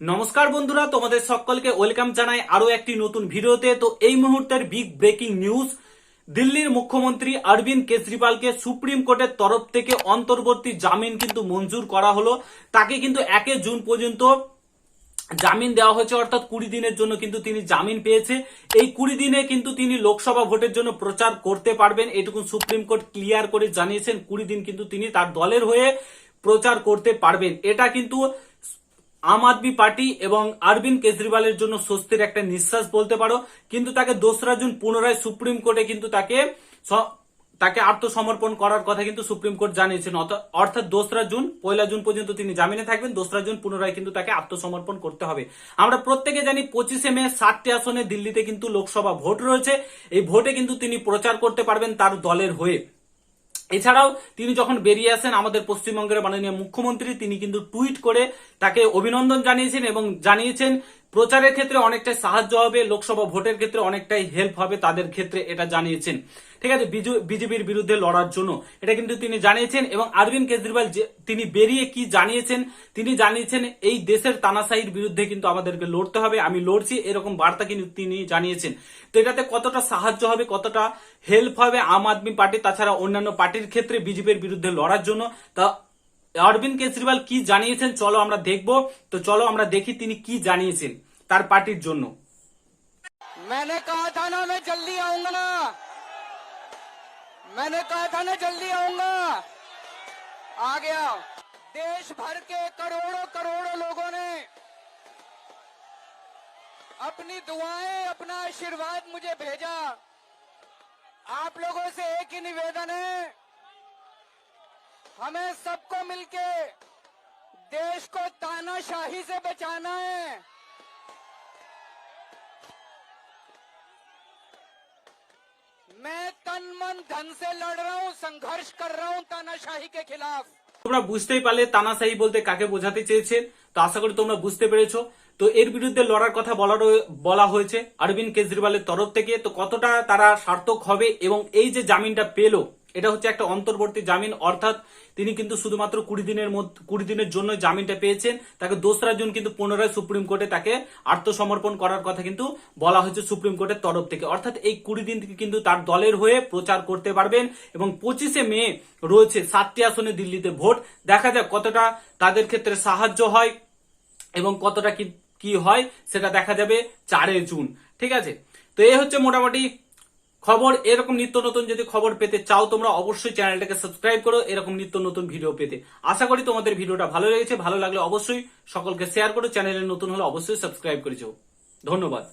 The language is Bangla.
নমস্কার বন্ধুরা, তোমাদের সকলকে ওয়েলকাম জানাই আরও একটি নতুন ভিডিওতে। তো এই মুহূর্তের বিগ ব্রেকিং নিউজ দিল্লির মুখ্যমন্ত্রী অরবিন্দ কেজরিওয়ালকে সুপ্রিম কোর্টের তরফ থেকে অন্তর্বর্তী জামিন কিন্তু মঞ্জুর করা হলো। তাকে কিন্তু একে জুন পর্যন্ত জামিন দেওয়া হয়েছে, অর্থাৎ কুড়ি দিনের জন্য কিন্তু তিনি জামিন পেয়েছে। এই কুড়ি দিনে কিন্তু তিনি লোকসভা ভোটের জন্য প্রচার করতে পারবেন, এটুকু সুপ্রিম কোর্ট ক্লিয়ার করে জানিয়েছেন। কুড়ি দিন কিন্তু তিনি তার দলের হয়ে প্রচার করতে পারবেন। এটা কিন্তু আম আদমি পার্টি এবং অরবিন্দ কেজরিওয়ালের জন্য স্বস্তির একটা নিঃশ্বাস বলতে পারো। কিন্তু তাকে দোসরা জুন পুনরায় সুপ্রিম কোর্টে কিন্তু তাকে তাকে আত্মসমর্পণ করার কথা কিন্তু সুপ্রিম কোর্ট জানিয়েছেন। অর্থ- অর্থাৎ দোসরা জুন, পয়লা জুন পর্যন্ত তিনি জামিনে থাকবেন, দোসরা জুন পুনরায় কিন্তু তাকে আত্মসমর্পণ করতে হবে। আমরা প্রত্যেকে জানি পঁচিশে মে ষাটটি আসনে দিল্লিতে কিন্তু লোকসভা ভোট রয়েছে। এই ভোটে কিন্তু তিনি প্রচার করতে পারবেন তার দলের হয়ে। এছাড়াও তিনি যখন বেরিয়ে আসেন আমাদের পশ্চিমবঙ্গের মাননীয় মুখ্যমন্ত্রী, তিনি কিন্তু টুইট করে তাকে অভিনন্দন জানিয়েছেন এবং জানিয়েছেন প্রচারের ক্ষেত্রে অনেকটাই সাহায্য হবে, লোকসভা ভোটের ক্ষেত্রে অনেকটাই হেল্প হবে তাদের ক্ষেত্রে এটা জানিয়েছেন। ঠিক আছে বিজেপির বিরুদ্ধে লড়ার জন্য। এটা কিন্তু তিনি জানিয়েছেন এবং অরবিন্দ কেজরিওয়াল তিনি বেরিয়ে কি জানিয়েছেন, তিনি জানিয়েছেন এই দেশের তানাশাহির বিরুদ্ধে কিন্তু আমাদেরকে লড়তে হবে, আমি লড়ছি, এরকম বার্তা কিন্তু তিনি জানিয়েছেন। তো এটাতে কতটা সাহায্য হবে, কতটা হেল্প হবে আম আদমি পার্টি, তাছাড়া অন্যান্য পার্টির ক্ষেত্রে বিজেপির বিরুদ্ধে লড়ার জন্য, তা অরবিন্দ কেজরিওয়াল কি জানিয়েছেন চলো আমরা দেখব তো চলো আমরা দেখি তিনি কি জানিয়েছেন তার পার্টির জন্য मैंने कहा था ना मैं जल्दी आऊंगा ना मैंने कहा था ना जल्दी आऊंगा आ गया देश भर के करोड़ों करोड़ों लोगों ने अपनी दुआएं अपना आशीर्वाद मुझे भेजा आप लोगों से एक ही निवेदन है हमें सबको मिलके देश को तानाशाही से बचाना है मैं तन मन धन से लड़ रहा हूँ संघर्ष कर रहा हूँ तानाशाही के खिलाफ তোমরা বুঝতেই পারলে তানাশাহি বলতে কাকে বোঝাতে চেয়েছেন তো আশা করি তোমরা বুঝতে পেরেছো তো এর বিরুদ্ধে লড়ার কথা বলা রয়ে- বলা হয়েছে অরবিন্দ কেজরিওয়ালের তরফ থেকে তো কতটা তারা সার্থক হবে এবং এই যে জামিনটা পেলো এটা হচ্ছে একটা অন্তর্বর্তী জামিন, অর্থাৎ তিনি কিন্তু শুধুমাত্র কুড়ি দিনের মধ্যে, কুড়ি দিনের জন্য জামিনটা পেয়েছেন। তাকে দোসরা জুন কিন্তু পুনরায় সুপ্রিম কোর্টে তাকে আত্মসমর্পণ করার কথা কিন্তু বলা হয়েছে সুপ্রিম কোর্টের তরফ থেকে। অর্থাৎ এই কুড়ি দিন থেকে কিন্তু তার দলের হয়ে প্রচার করতে পারবেন এবং পঁচিশে মে রয়েছে সাতটি আসনে দিল্লিতে ভোট। দেখা যাক কতটা তাদের ক্ষেত্রে সাহায্য হয় এবং কতটা কি কি হয়, সেটা দেখা যাবে চারে জুন। ঠিক আছে? তো এই হচ্ছে মোটামুটি খবর এরকম নিত্য নতুন যদি খবর পেতে চাও, তোমরা অবশ্যই চ্যানেলটাকে সাবস্ক্রাইব করো, এরকম নিত্য নতুন ভিডিও পেতে। আশা করি তোমাদের ভিডিওটা ভালো লেগেছে, ভালো লাগলে অবশ্যই সকলকে শেয়ার করো, চ্যানেলে নতুন হলে অবশ্যই সাবস্ক্রাইব করে যাও। ধন্যবাদ।